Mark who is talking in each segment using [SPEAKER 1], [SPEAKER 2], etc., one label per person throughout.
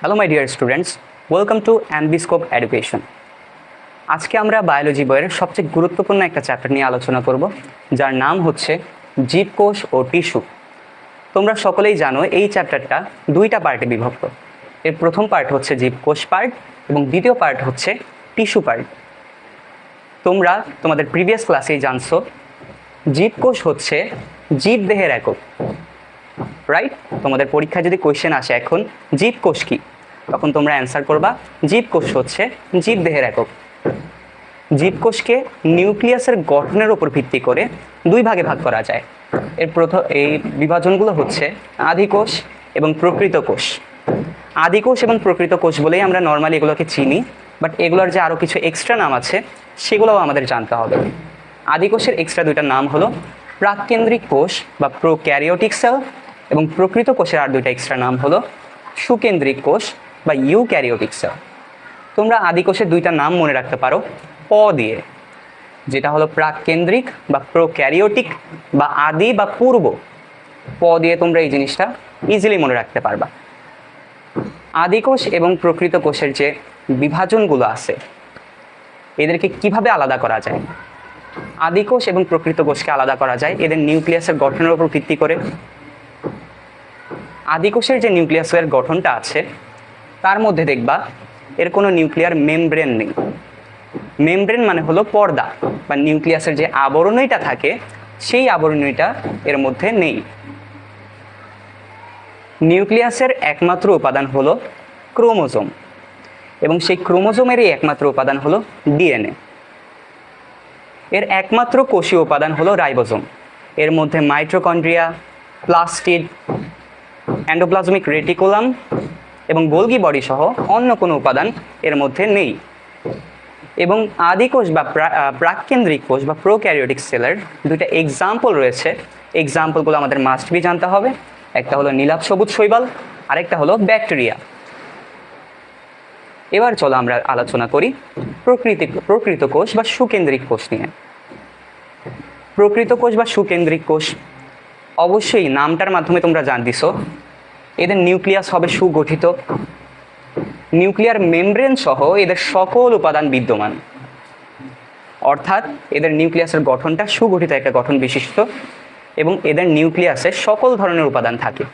[SPEAKER 1] Hello my dear students welcome to Ambiscope education আজকে আমরা biology বইয়ের সবচেয়ে গুরুত্বপূর্ণ একটা চ্যাপ্টার নিয়ে আলোচনা করব, যার নাম হচ্ছে জীবকোষ ও টিস্যু। তোমরা সকলেই জানো এই চ্যাপ্টারটা দুইটা পার্টে বিভক্ত। এর প্রথম পার্ট হচ্ছে জীবকোষ পার্ট এবং দ্বিতীয় পার্ট হচ্ছে টিস্যু পার্ট তোমরা তোমাদের প্রিভিয়াস ক্লাসেই জানছো জীবকোষ হচ্ছে জীবদেহের একক। রাইট তোমাদের পরীক্ষায় যদি কোয়েশ্চেন আসে এখন জীবকোষ কি? তখন তোমরা অ্যান্সার করবা জীবকোষ হচ্ছে জীবদেহের একক। জীবকোষকে নিউক্লিয়াসের গঠনের উপর ভিত্তি করে দুই ভাগে ভাগ করা যায়। এর প্রথম এই বিভাজনগুলো হচ্ছে আদিকোষ এবং প্রকৃত কোষ। আদিকোষ এবং প্রকৃত কোষ বলেই আমরা নর্মালি এগুলোকে চিনি বাট এগুলোর যে আরও কিছু এক্সট্রা নাম আছে, সেগুলোও আমাদের জানতে হবে। আদিকোষের এক্সট্রা দুইটা নাম হলো প্রাককেন্দ্রিক কোষ বা প্রোক্যারিওটিক সেল এবং প্রকৃত কোষের আর দুইটা এক্সট্রা নাম হলো সুকেন্দ্রিক কোষ বা ইউক্যারিওটিক সেল। তোমরা আদিকোষের দুইটা নাম মনে রাখতে পারো, প দিয়ে, যেটা হলো প্রাককেন্দ্রিক বা প্রোক্যারিওটিক বা আদি বা পূর্ব। প দিয়ে তোমরা এই জিনিসটা ইজিলি মনে রাখতে পারবা। আদিকোষ এবং প্রকৃত কোষের যে বিভাজনগুলো আছে, এদেরকে কীভাবে আলাদা করা যায়? আদিকোষ এবং প্রকৃত কোষকে আলাদা করা যায়, এদের নিউক্লিয়াসের গঠনের উপর ভিত্তি করে। আদিকোষের যে নিউক্লিয়াসের গঠনটা আছে, তার মধ্যে দেখবা এর কোনো নিউক্লিয়ার মেমব্রেন নেই। মেমব্রেন মানে হলো পর্দা বা নিউক্লিয়াসের যে আবরণীটা থাকে, সেই আবরণীটা এর মধ্যে নেই। নিউক্লিয়াসের একমাত্র উপাদান হলো ক্রোমোজোম এবং সেই ক্রোমোজোমেরই একমাত্র উপাদান হলো ডিএনএ। এর একমাত্র কোষীয় উপাদান হলো রাইবোজোম। এর মধ্যে মাইট্রোকন্ড্রিয়া প্লাস্টিড অ্যান্ডোপ্লাজমিক রেটিকুলাম এবং গোলগি বডি সহ অন্য কোনো উপাদান এর মধ্যে নেই। এবং আদিকোষ বা প্রা- প্রাককেন্দ্রিক কোষ বা প্রোক্যারিওটিক সেলের দুইটা এক্সাম্পল রয়েছে। এক্সাম্পলগুলো আমাদের মাস্ট বি জানতে হবে। একটা হলো নীলাভ সবুজ শৈবাল, আরেকটা হলো ব্যাকটেরিয়া এবার চলো আমরা আলোচনা করি প্রকৃতি, প্রকৃত কোষ বা সুকেন্দ্রিক কোষ নিয়ে। প্রকৃত কোষ বা সুকেন্দ্রিক কোষ, অবশ্যই নামটার মাধ্যমে তোমরা জানতিস এদের নিউক্লিয়াস হবে সুগঠিত। নিউক্লিয়ার মেমব্রেন সহ এদের সকল উপাদান বিদ্যমান। অর্থাৎ এদের নিউক্লিয়াসের গঠনটা সুগঠিত একটা গঠন বিশিষ্ট এবং এদের নিউক্লিয়াসে সকল ধরনের উপাদান থাকে।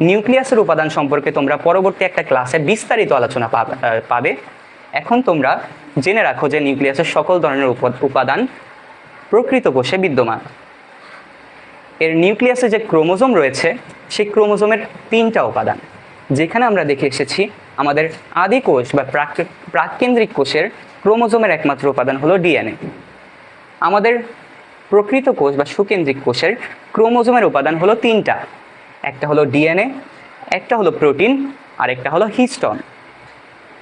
[SPEAKER 1] নিউক্লিয়াসের উপাদান সম্পর্কে তোমরা পরবর্তী একটা ক্লাসে বিস্তারিত আলোচনা পাবে এখন তোমরা জেনে রাখো যে নিউক্লিয়াসের সকল ধরনের উপ- উপাদান প্রকৃত কোষে বিদ্যমান। এর নিউক্লিয়াসে যে ক্রোমোজোম রয়েছে সেই ক্রোমোজোমের তিনটা উপাদান, যেখানে আমরা দেখে এসেছি আমাদের আদি কোষ বা প্রাক- প্রাককেন্দ্রিক কোষের ক্রোমোজোমের একমাত্র উপাদান হলো ডিএনএ। আমাদের প্রকৃত কোষ বা সুকেন্দ্রিক কোষের ক্রোমোজোমের উপাদান হলো তিনটা, একটা হলো ডিএনএ, একটা হলো প্রোটিন, আর একটা হলো হিস্টন।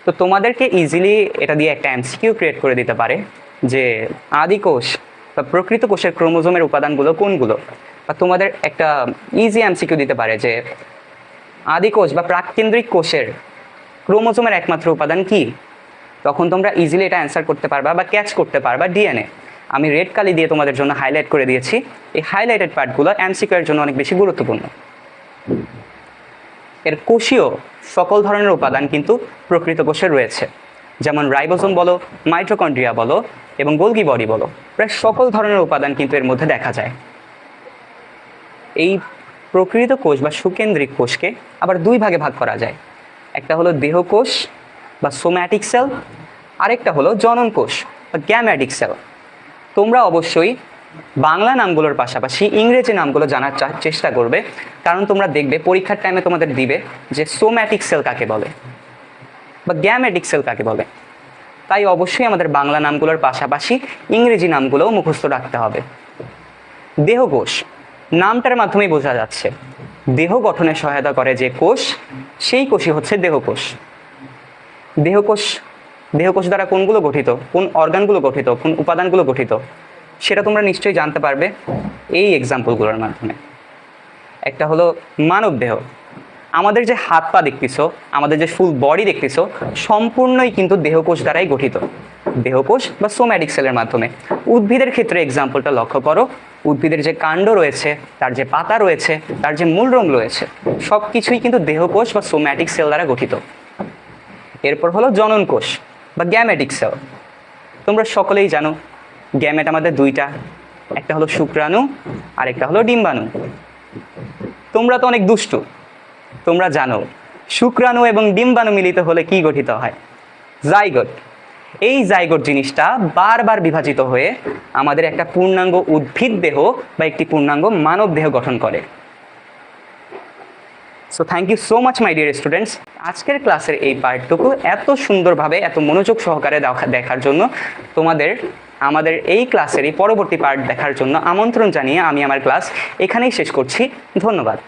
[SPEAKER 1] তো তোমাদেরকে ইজিলি এটা দিয়ে একটা এমসিকিউ ক্রিয়েট করে দিতে পারে যে আদি কোষ বা প্রকৃত কোষের ক্রোমোজোমের উপাদানগুলো কোনগুলো? বা তোমাদের একটা ইজি এমসিকিউ দিতে পারে যে আদি কোষ বা প্রাককেন্দ্রিক কোষের ক্রোমোজোমের একমাত্র উপাদান কি? তখন তোমরা ইজিলি এটা অ্যান্সার করতে পারবা বা ক্যাচ করতে পারবা ডিএনএ আমি রেড কালি দিয়ে তোমাদের জন্য হাইলাইট করে দিয়েছি। এই হাইলাইটেড পার্টগুলো এমসিকিউ এর জন্য অনেক বেশি গুরুত্বপূর্ণ। এর কোষীয় সকল ধরনের উপাদান কিন্তু প্রকৃত কোষে রয়েছে। যেমন রাইবোজোম বলো মাইট্রোকন্ড্রিয়া বলো এবং গোলগি বডি বলো। প্রায় সকল ধরনের উপাদান কিন্তু এর মধ্যে দেখা যায়। এই প্রকৃত কোষ বা সুকেন্দ্রিক কোষকে আবার দুই ভাগে ভাগ করা যায়। একটা হলো দেহকোষ বা সোম্যাটিক সেল আরেকটা হলো জনন কোষ বা গ্যাম্যাটিক সেল তোমরা অবশ্যই বাংলা নামগুলোর পাশাপাশি ইংরেজি নামগুলো জানার চেষ্টা করবে, কারণ তোমরা দেখবে, পরীক্ষার টাইমে তোমাদের দিবে যে সোম্যাটিক সেল কাকে বলে বা গ্যামেটিক সেল কাকে বলে। তাই অবশ্যই আমাদের বাংলা নামগুলোর পাশাপাশি ইংরেজি নামগুলোও মুখস্থ রাখতে হবে। দেহকোষ নামটার মাধ্যমেই বোঝা যাচ্ছে। দেহ গঠনে সহায়তা করে যে কোষ, সেই কোষই হচ্ছে দেহকোষ। দেহকোষ দেহকোষ দ্বারা কোনগুলো গঠিত? কোন অর্গানগুলো গঠিত? কোন উপাদানগুলো গঠিত? সেটা তোমরা নিশ্চয়ই জানতে পারবে এই এক্সাম্পলগুলোর মাধ্যমে। একটা হলো মানব দেহ। আমাদের যে হাত পা দেখতেছো, আমাদের যে ফুল বডি দেখতেছ, সম্পূর্ণই কিন্তু দেহকোষ দ্বারাই গঠিত। দেহকোষ বা সোম্যাটিক সেলের মাধ্যমে। উদ্ভিদের ক্ষেত্রে এক্সাম্পলটা লক্ষ্য করো। উদ্ভিদের যে কাণ্ড রয়েছে, তার যে পাতা রয়েছে, তার যে মূল রং রয়েছে সব কিছুই কিন্তু দেহকোষ বা সোম্যাটিক সেল দ্বারা গঠিত। এরপর হলো জনন কোষ বা গ্যামেটিক সেল তোমরা সকলেই জানো গ্যামেট আমাদের দুইটা, একটা হলো শুক্রাণু আর একটা হলো ডিম্বাণু। তোমরা তো অনেক দুষ্টু, তোমরা জানো, শুক্রাণু এবং ডিম্বাণু মিলিত হলে কি গঠিত হয়? জাইগোট এই জাইগোট জিনিসটা বারবার বিভাজিত হয়ে আমাদের একটা পূর্ণাঙ্গ উদ্ভিদ দেহ বা একটি পূর্ণাঙ্গ মানব দেহ গঠন করে। So thank you so much my dear students আজকের ক্লাসের এই পার্টটুকু এত সুন্দরভাবে, এত মনোযোগ সহকারে দেখা- দেখার জন্য তোমাদের, আমাদের এই ক্লাসের এই পরবর্তী পার্ট দেখার জন্য আমন্ত্রণ জানিয়ে আমি আমার ক্লাস এখানেই শেষ করছি। ধন্যবাদ।